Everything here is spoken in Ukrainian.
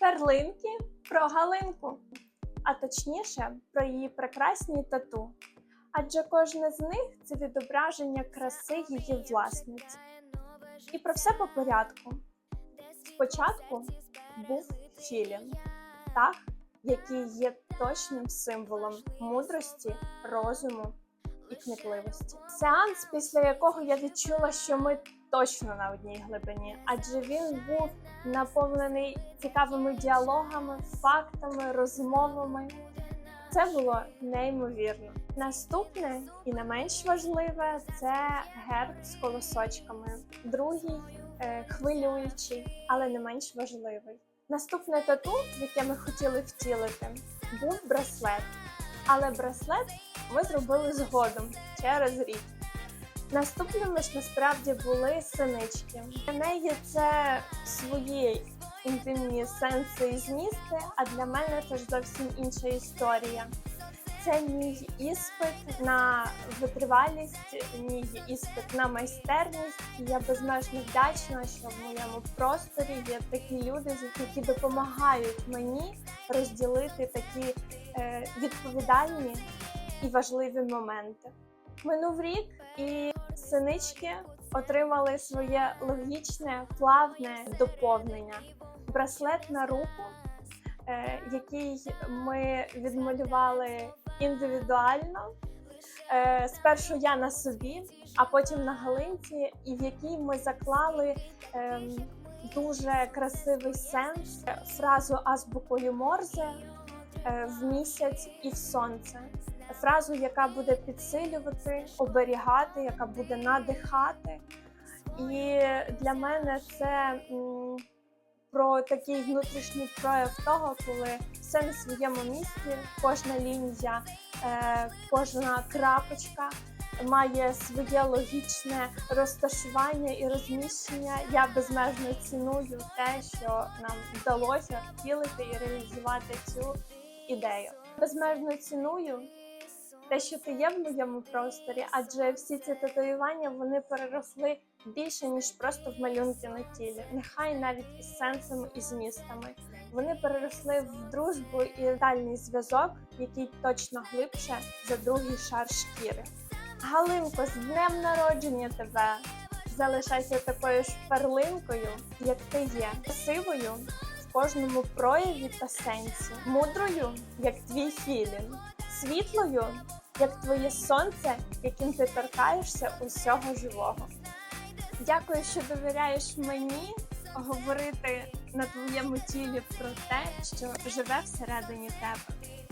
Перлинки про Галинку, а точніше про її прекрасні тату. Адже кожне з них це відображення краси її власниці. І про все по порядку. Спочатку був філін, птах, який є точним символом мудрості, розуму і кмітливості. Сеанс, після якого я відчула, що ми точно на одній глибині, адже він був наповнений цікавими діалогами, фактами, розмовами. Це було неймовірно. Наступне і не менш важливе це герб з колосочками. Другий е, хвилюючий, але не менш важливий. Наступне тату, яке ми хотіли втілити, був браслет. Але браслет ми зробили згодом через рік. Наступними ж насправді були синички. Для неї це свої інтимні сенси і змісти, а для мене це ж зовсім інша історія. Це мій іспит на витривалість, мій іспит на майстерність. Я безмежно вдячна, що в моєму просторі є такі люди, які допомагають мені розділити такі е, відповідальні і важливі моменти. Минув рік, і синички отримали своє логічне, плавне доповнення. Браслет на руку, який ми відмалювали індивідуально. Е, Спершу я на собі, а потім на Галинці, і в якій ми заклали ем, дуже красивий сенс, фразу азбукою Морзе е, в місяць і в сонце. Фразу, яка буде підсилювати, оберігати, яка буде надихати. І для мене це про такий внутрішній прояв того, коли все на своєму місці, кожна лінія, е, кожна крапочка має своє логічне розташування і розміщення. Я безмежно ціную те, що нам вдалося втілити і реалізувати цю ідею. Безмежно ціную те, що ти є в моєму просторі, адже всі ці татуювання вони переросли більше ніж просто в малюнки на тілі, нехай навіть із сенсами і змістами. Вони переросли в дружбу і дальній зв'язок, який точно глибше за другий шар шкіри. Галинко, з днем народження тебе! Залишайся такою ж перлинкою, як ти є, красивою в кожному прояві та сенсі, мудрою, як твій філін, світлою, як твоє сонце, яким ти торкаєшся усього живого. Дякую, що довіряєш мені говорити на твоєму тілі про те, що живе всередині тебе.